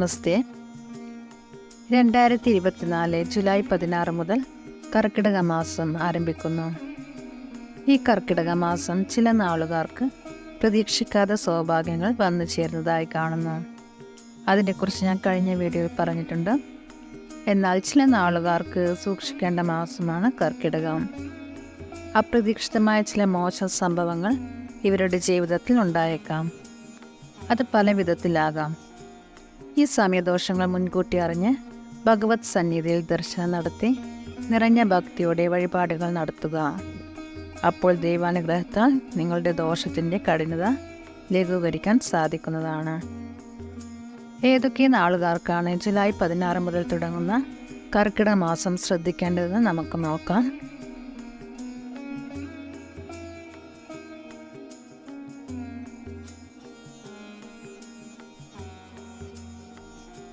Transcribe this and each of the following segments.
നമസ്തേ. രണ്ടായിരത്തി ഇരുപത്തിനാല് ജൂലൈ പതിനാറ് മുതൽ കർക്കിടക മാസം ആരംഭിക്കുന്നു. ഈ കർക്കിടക മാസം ചില നാളുകാർക്ക് പ്രതീക്ഷിക്കാത്ത സൗഭാഗ്യങ്ങൾ വന്നു ചേരുന്നതായി കാണുന്നു. അതിനെക്കുറിച്ച് ഞാൻ കഴിഞ്ഞ വീഡിയോയിൽ പറഞ്ഞിട്ടുണ്ട്. എന്നാൽ ചില നാളുകാർക്ക് സൂക്ഷിക്കേണ്ട മാസമാണ് കർക്കിടകം. അപ്രതീക്ഷിതമായ ചില മോശം സംഭവങ്ങൾ ഇവരുടെ ജീവിതത്തിൽ ഉണ്ടായേക്കാം. അത് പല വിധത്തിലാകാം ഈ സമയദോഷങ്ങൾ മുൻകൂട്ടി അറിഞ്ഞ് ഭഗവത് സന്നിധിയിൽ ദർശനം നടത്തി നിറഞ്ഞ ഭക്തിയോടെ വഴിപാടുകൾ നടത്തുക. അപ്പോൾ ദൈവാനുഗ്രഹത്താൽ നിങ്ങളുടെ ദോഷത്തിന്റെ കഠിനത ലഘൂകരിക്കാൻ സാധിക്കുന്നതാണ്. ഏതൊക്കെ നാളുകാർക്കാണ് ജൂലൈ പതിനാറ് മുതൽ തുടങ്ങുന്ന കർക്കിടക മാസം ശ്രദ്ധിക്കേണ്ടതെന്ന് നമുക്ക് നോക്കാം.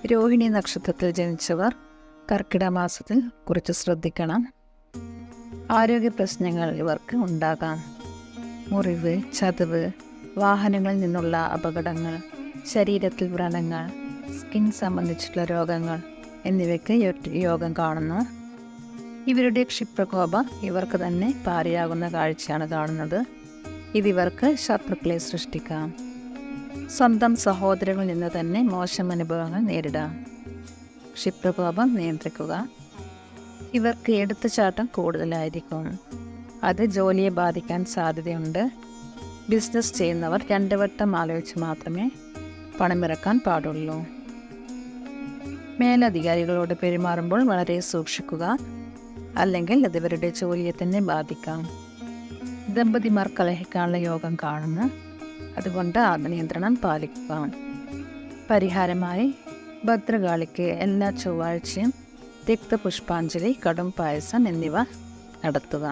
രോഹിണി നക്ഷത്രത്തിൽ ജനിച്ചവർ കർക്കിടക മാസത്തിൽ കുറച്ച് ശ്രദ്ധിക്കണം. ആരോഗ്യ പ്രശ്നങ്ങൾ ഇവർക്ക് ഉണ്ടാകാം. മുറിവ് ചതവ് വാഹനങ്ങളിൽ നിന്നുള്ള അപകടങ്ങൾ ശരീരത്തിൽ വ്രണങ്ങൾ സ്കിൻ സംബന്ധിച്ചിട്ടുള്ള രോഗങ്ങൾ എന്നിവയ്ക്ക് യോഗം കാണുന്നു. ഇവരുടെ ക്ഷിപ്രകോപം ഇവർക്ക് തന്നെ പാരയാകുന്ന കാഴ്ചയാണ് കാണുന്നത്. ഇതിവർക്ക് ശത്രുക്കളെ സൃഷ്ടിക്കാം. സ്വന്തം സഹോദരങ്ങളിൽ നിന്ന് തന്നെ മോശം അനുഭവങ്ങൾ നേരിടാം ക്ഷിപ്രകോപം നിയന്ത്രിക്കുക. ഇവർക്ക് എടുത്തുചാട്ടം കൂടുതലായിരിക്കും. അത് ജോലിയെ ബാധിക്കാൻ സാധ്യതയുണ്ട്. ബിസിനസ് ചെയ്യുന്നവർ രണ്ട് വട്ടം ആലോചിച്ച് മാത്രമേ പണമിറക്കാൻ പാടുള്ളൂ. മേലധികാരികളോട് പെരുമാറുമ്പോൾ വളരെ സൂക്ഷിക്കുക. അല്ലെങ്കിൽ അത് ഇവരുടെ ജോലിയെ തന്നെ ബാധിക്കാം. ദമ്പതിമാർ കലഹിക്കാനുള്ള യോഗം കാണുന്നു. അതുകൊണ്ട് ആത്മനിയന്ത്രണം പാലിക്കുക പരിഹാരമായി ഭദ്രകാളിക്ക് എല്ലാ ചൊവ്വാഴ്ചയും രക്തപുഷ്പാഞ്ജലി കടും പായസം എന്നിവ നടത്തുക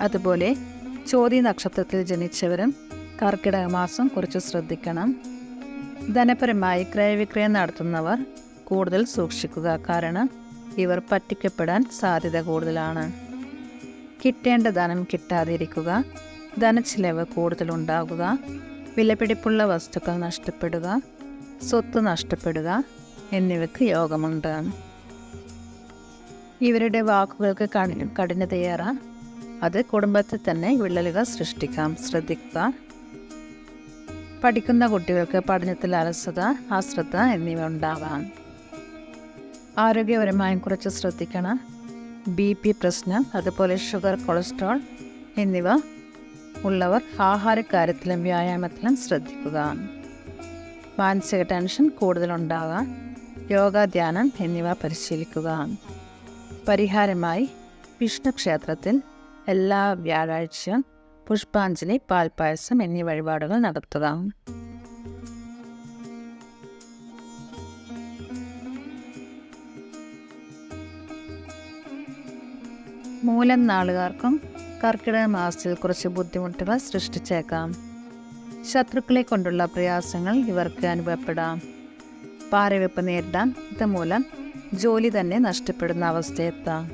അതുപോലെ ചോതി നക്ഷത്രത്തിൽ ജനിച്ചവരും കർക്കിടക മാസം കുറച്ച് ശ്രദ്ധിക്കണം. ധനപരമായി ക്രയവിക്രയം നടത്തുന്നവർ കൂടുതൽ സൂക്ഷിക്കുക. കാരണം ഇവർ പറ്റിക്കപ്പെടാൻ സാധ്യത കൂടുതലാണ്. കിട്ടേണ്ട ധനം കിട്ടാതിരിക്കുക ധനച്ചിലവ് കൂടുതലുണ്ടാകുക വിലപിടിപ്പുള്ള വസ്തുക്കൾ നഷ്ടപ്പെടുക സ്വത്ത് നഷ്ടപ്പെടുക എന്നിവയ്ക്ക് യോഗമുണ്ട്. ഇവരുടെ വാക്കുകൾക്ക് കഠി കഠിനതയേറാം. അത് കുടുംബത്തിൽ തന്നെ വിള്ളലുകൾ സൃഷ്ടിക്കാം ശ്രദ്ധിക്കുക. പഠിക്കുന്ന കുട്ടികൾക്ക് പഠനത്തിൽ അലസത അശ്രദ്ധ എന്നിവ ഉണ്ടാവാം. ആരോഗ്യപരമായും കുറച്ച് ശ്രദ്ധിക്കണം. ബി പി പ്രശ്നം അതുപോലെ ഷുഗർ കൊളസ്ട്രോൾ എന്നിവ ഉള്ളവർ ആഹാരക്കാര്യത്തിലും വ്യായാമത്തിലും ശ്രദ്ധിക്കുക. മാനസിക ടെൻഷൻ കൂടുതലുണ്ടാകാം. യോഗ ധ്യാനം എന്നിവ പരിശീലിക്കുക. പരിഹാരമായി വിഷ്ണു ക്ഷേത്രത്തിൽ എല്ലാ വ്യാഴാഴ്ചയും പുഷ്പാഞ്ജലി പാൽപ്പായസം എന്നീ വഴിപാടുകൾ നടത്തുക. മൂലം നാളുകാർക്കും കർക്കിടക മാസത്തിൽ കുറച്ച് ബുദ്ധിമുട്ടുകൾ സൃഷ്ടിച്ചേക്കാം. ശത്രുക്കളെ കൊണ്ടുള്ള പ്രയാസങ്ങൾ ഇവർക്ക് അനുഭവപ്പെടാം. പാരവെപ്പ് നേരിടാൻ ഇതുമൂലം ജോലി തന്നെ നഷ്ടപ്പെടുന്ന അവസ്ഥയെത്താം.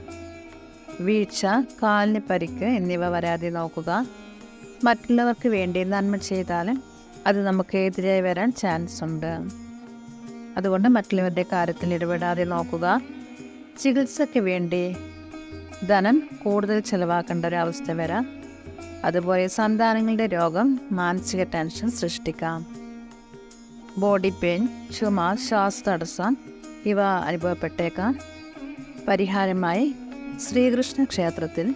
വീഴ്ച കാലിന് പരിക്ക് എന്നിവ വരാതെ നോക്കുക. മറ്റുള്ളവർക്ക് വേണ്ടി നന്മ ചെയ്താലും അത് നമുക്ക് എതിരായി വരാൻ ചാൻസ് ഉണ്ട്. അതുകൊണ്ട് മറ്റുള്ളവരുടെ കാര്യത്തിൽ ഇടപെടാതെ നോക്കുക. ചികിത്സയ്ക്ക് വേണ്ടി ധനം കൂടുതൽ ചിലവാക്കേണ്ട ഒരവസ്ഥ വരാം. അതുപോലെ സന്താനങ്ങളുടെ രോഗം മാനസിക ടെൻഷൻ സൃഷ്ടിക്കാം. ബോഡി പെയിൻ ചുമ ശ്വാസ തടസ്സം ഇവ അനുഭവപ്പെട്ടേക്കാം. പരിഹാരമായി ശ്രീകൃഷ്ണ ക്ഷേത്രത്തിൽ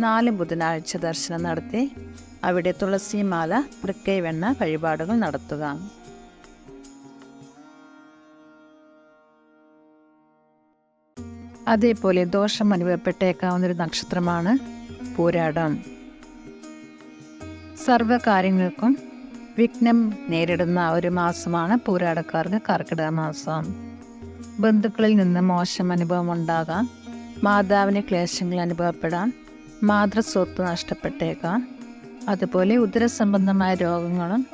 നാല് ബുധനാഴ്ച ദർശനം നടത്തി അവിടെ തുളസിമാല വൃക്കൈവെണ്ണ വഴിപാടുകൾ നടത്തുക. അതേപോലെ ദോഷം അനുഭവപ്പെട്ടേക്കാവുന്ന ഒരു നക്ഷത്രമാണ് പൂരാടം. സർവകാര്യങ്ങൾക്കും വിഘ്നം നേരിടുന്ന ഒരു മാസമാണ് പൂരാടക്കാർക്ക് കർക്കിടക മാസം. ബന്ധുക്കളിൽ നിന്ന് മോശം അനുഭവം ഉണ്ടാകാം. മാതാവിന് ക്ലേശങ്ങൾ അനുഭവപ്പെടാം. മാതൃസ്വത്ത് നഷ്ടപ്പെട്ടേക്കാം. അതുപോലെ ഉദരസംബന്ധമായ രോഗങ്ങളും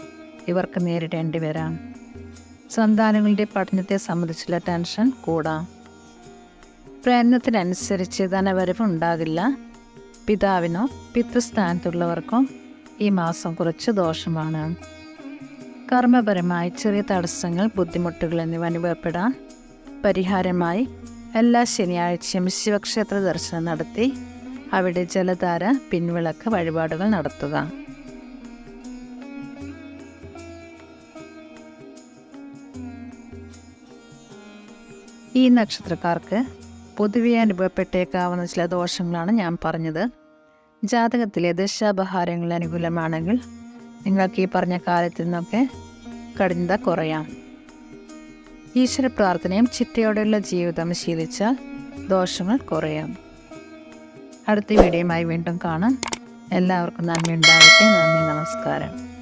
ഇവർക്ക് നേരിടേണ്ടി വരാം. സന്താനങ്ങളുടെ പഠനത്തെ സംബന്ധിച്ചുള്ള ടെൻഷൻ കൂടാം. പ്രയത്നത്തിനനുസരിച്ച് ധനവരവ് ഉണ്ടാകില്ല പിതാവിനോ പിതൃസ്ഥാനത്തുള്ളവർക്കോ ഈ മാസം കുറച്ച് ദോഷമാണ്. കർമ്മപരമായി ചെറിയ തടസ്സങ്ങൾ ബുദ്ധിമുട്ടുകൾ എന്നിവ അനുഭവപ്പെടാൻ പരിഹാരമായി എല്ലാ ശനിയാഴ്ചയും ശിവക്ഷേത്ര ദർശനം നടത്തി അവിടെ ജലധാര പിൻവിളക്ക് വഴിപാടുകൾ നടത്തുക. ഈ നക്ഷത്രക്കാർക്ക് പൊതുവെ അനുഭവപ്പെട്ടേക്കാവുന്ന ചില ദോഷങ്ങളാണ് ഞാൻ പറഞ്ഞത്. ജാതകത്തിലെ ദശാപഹാരങ്ങൾ അനുകൂലമാണെങ്കിൽ നിങ്ങൾക്ക് ഈ പറഞ്ഞ കാലത്തിൽ നിന്നൊക്കെ കഠിനത കുറയാം. ഈശ്വര പ്രാർത്ഥനയും ചിട്ടയോടെയുള്ള ജീവിതം ശീലിച്ചാൽ ദോഷങ്ങൾ കുറയാം. അടുത്ത വീഡിയോയുമായി വീണ്ടും കാണാം. എല്ലാവർക്കും നന്ദി ഉണ്ടാകട്ടെ നന്ദി നമസ്കാരം.